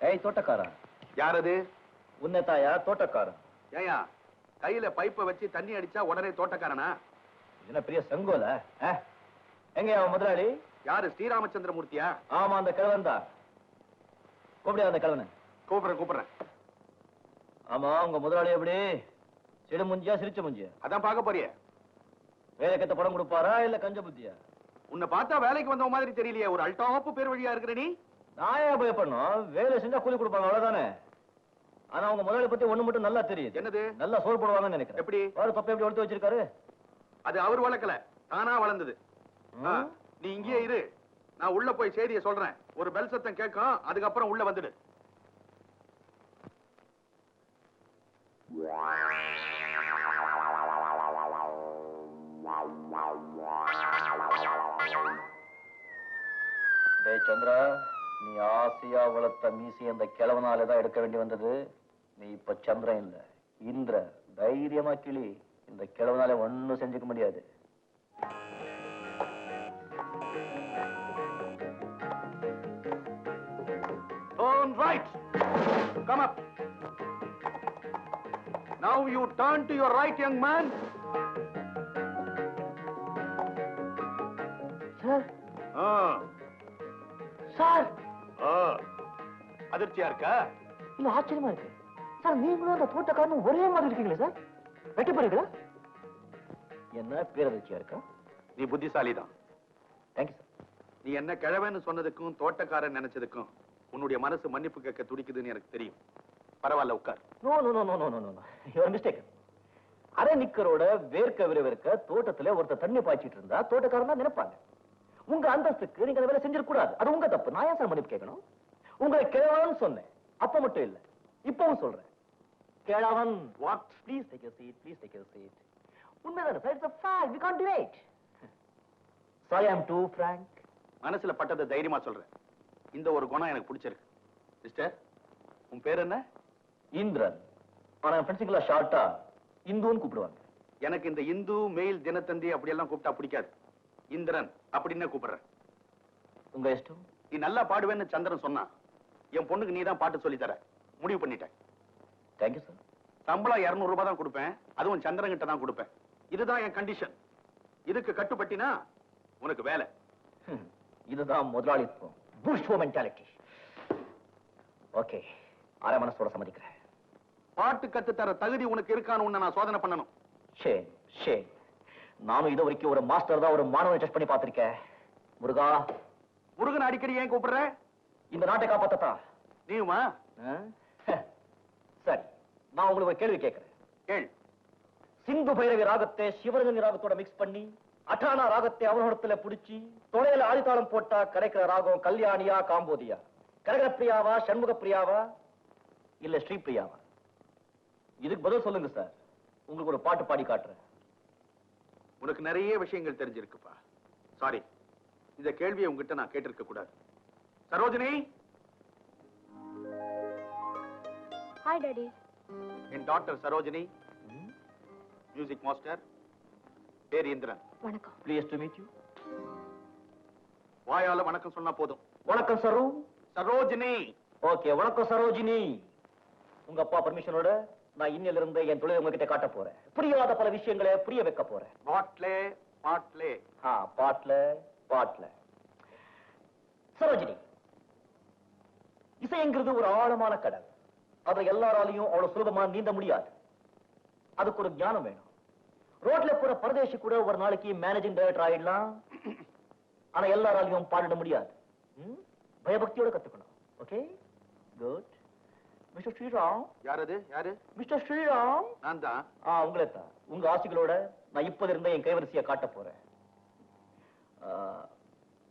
ஏய் தோட்டக்காரா யார் அது உன்னை தாயா தோட்டக்காரன். ஏயா கையில பைப்பை வச்சு தண்ணி அடிச்சா உடனே தோட்டக்காரனா? என்ன பெரிய செங்கோல எங்க அவன் முதலாளி? யாரு ஸ்ரீராமச்சந்திரமூர்த்தியா? ஆமா அந்த கிழவன் தான். கூப்பிடியா அந்த கிழவனை. கூப்பிடுறேன் கூப்பிடுறேன். ஆமா உங்க முதலாளி எப்படி? சிடு முஞ்சியா சிரிச்ச முஞ்சியா? அதான் பார்க்க போறியே. வேலை கத்த படம் கொடுப்பாரா இல்ல கஞ்ச புத்தியா? உன்னை பார்த்தா வேலைக்கு வந்த மாதிரி தெரியலையே ஒரு அல்டாப்பு பேர் வழியா இருக்கிற நீ? நான் ஏன் பயப்படணும். வேலை செஞ்சா கூலி கொடுப்பாங்க அவ்வளவுதானே? ஆனா உங்க முதலாளி பத்தி ஒண்ணு மட்டும் நல்லா தெரியுது. என்னது? நல்லா சோறு போடுவாங்கன்னு நினைக்கிறேன். எப்படி? பாரு தொப்பை எப்படி வளர்த்து வச்சிருக்காரு? அது அவர் வளர்க்கல. தானா வளர்ந்தது? நீ இங்கேயே இரு. நான் உள்ள போய் செய்தியை சொல்றேன். ஒரு பெல் சத்தம் கேட்கும் அதுக்கப்புறம் உள்ள வந்துடு. டேய் சந்திரா. நீ ஆசையா வளர்த்த மீசி அந்த கிழவனால தான் எடுக்க வேண்டி வந்தது நீ இப்ப சந்திரன் இல்ல இந்திர தைரியமா கிளி இந்த கிழவனால ஒண்ணும் செஞ்சுக்க முடியாது Turn right. Come up. Now you turn to your right, young man. Sir ah, sir ஆ. அதிர்ச்சியா இருக்கா? இல்ல ஆச்சரியமா இருக்கு. சார் நீங்களும் அந்த தோட்டக்காரனும் ஒரே மாதிரி இருக்கீங்களே சார்? வெட்டி போறீங்களா என்ன பேரதிர்ச்சியா இருக்கா? நீ புத்திசாலி தான் தேங்க்யூ சார் நீ என்ன கிழவன்னு சொன்னதுக்கும் தோட்டக்காரன் நினைச்சதுக்கும் உன்னுடைய மனசு மன்னிப்பு கேட்க துடிக்குதுன்னு எனக்கு தெரியும். பரவாயில்ல உட்கார். No no no no no no no your mistake அரை நிக்கரோட வேர்க்க விரவிருக்க தோட்டத்துல ஒருத்தர் தண்ணி பாய்ச்சிட்டு இருந்தா தோட்டக்காரன் தான் நினைப்பாங்க. உங்க அந்தஸ்துக்கு நீங்க அந்த வேலை செஞ்சிருக்க அது உங்க தப்பு. நான் ஏன் சார் மன்னிப்பு கேட்கணும்? உங்களை கிழவன் சொன்னேன். அப்ப மட்டும் இல்ல இப்பவும் சொல்றேன். கிழவன் what please take your seat please take your seat உண்மைதானே sir it's a fact we can't it sorry i'm too frank. மனசுல பட்டதை தைரியமா சொல்றேன். இந்த ஒரு குணம் எனக்கு பிடிச்சிருக்கு. சிஸ்டர் உன் பேர் என்ன? இந்திரன். ஆனா ஃப்ரெண்ட்ஸுங்களா ஷார்ட்டா இந்துன்னு கூப்பிடுவாங்க. எனக்கு இந்த இந்து மெயில் தினத்தந்தி அப்படியெல்லாம் கூப்பிட்டா பிடிக்காது. இந்திரன் அப்படின்னு கூப்பிடுறேன். உங்க இஷ்டம்? நீ நல்லா பாடுவேன்னு சந்திரன் சொன்னான். என் பொண்ணுக்கு நீ தான் பாட்டு சொல்லி தர முடிவு பண்ணிட்டேன். தேங்க்யூ சார் சம்பளம் 200 ரூபாய் தான் கொடுப்பேன். அதுவும் சந்திரன் கிட்ட தான் கொடுப்பேன். இதுதான் என் கண்டிஷன் இதுக்கு கட்டுப்பட்டினா உனக்கு வேலை. இதுதான் முதலாளித்துவம். பூஷ்வோ மென்டாலிட்டி ஓகே அரை மனசோட சம்மதிக்கிறேன். பாட்டு கத்து தர தகுதி உனக்கு இருக்கான்னு உன்னை நான் சோதனை பண்ணணும். ஷேன் ஷேன் நானும் இது வரைக்கும் ஒரு மாஸ்டர் தான் ஒரு மாணவனை டெஸ்ட் பண்ணி பார்த்திருக்கேன். முருகா. முருகன் அடிக்கடி ஏன் கூப்பிடுற? இந்த நாட்டை காப்பாத்தத்தா நீயுமா? சரி நான் உங்களுக்கு ஒரு கேள்வி கேட்கிறேன். கேள். சிந்து பைரவி ராகத்தை சிவரஞ்சனி ராகத்தோட மிக்ஸ் பண்ணி அட்டானா ராகத்தை அவனோடத்துல புடிச்சு தொலையில ஆதித்தாளம் போட்டா கரைக்கிற ராகம் கல்யாணியா காம்போதியா? கரகர பிரியாவா சண்முக பிரியாவா இல்ல ஸ்ரீபிரியாவா இதுக்கு பதில் சொல்லுங்க சார். உங்களுக்கு ஒரு பாட்டு பாடி காட்டுறேன். உனக்கு நிறைய விஷயங்கள் தெரிஞ்சிருக்குப்பா. சாரி இந்த கேள்வியை உங்ககிட்ட நான் கேட்டிருக்க கூடாது. சரோஜினி? ஹாய் டாடி என் டாக்டர் சரோஜினி. மியூசிக் மாஸ்டர் பேர் இந்திரன் வணக்கம். ப்ளீஸ் டு மீட் யூ வாயால வணக்கம் சொன்னா போதும். வணக்கம் சரு. சரோஜினி. ஓகே வணக்கம் சரோஜினி. உங்க அப்பா பர்மிஷனோட நான் இன்னில இருந்து என் தொழிலை உங்ககிட்ட காட்ட போறேன். புரியாத பல விஷயங்களை புரிய வைக்க போறேன். பாட்லே பாட்லே ஆ பாட்ல பாட்ல சரோஜினி இசைங்கிறது ஒரு ஆழமான கடல். அதை எல்லாராலையும் அவ்வளவு சுலபமா நீந்த முடியாது. அதுக்கு ஒரு ஞானம் வேணும். ரோட்ல போற பரதேசி கூட ஒரு நாளைக்கு மேனேஜிங் டைரக்டர் ஆயிடலாம். ஆனா எல்லாராலையும் பாடிட முடியாது? பயபக்தியோட கத்துக்கணும். ஓகே குட் மிஸ்டர் ஸ்ரீராம் யார் அது யாரு? மிஸ்டர் ஸ்ரீராம் நான் தான். ஆ உங்களை தான். உங்க ஆசைகளோட நான் இப்போது இருந்த என் கைவரிசையை காட்ட போறேன்.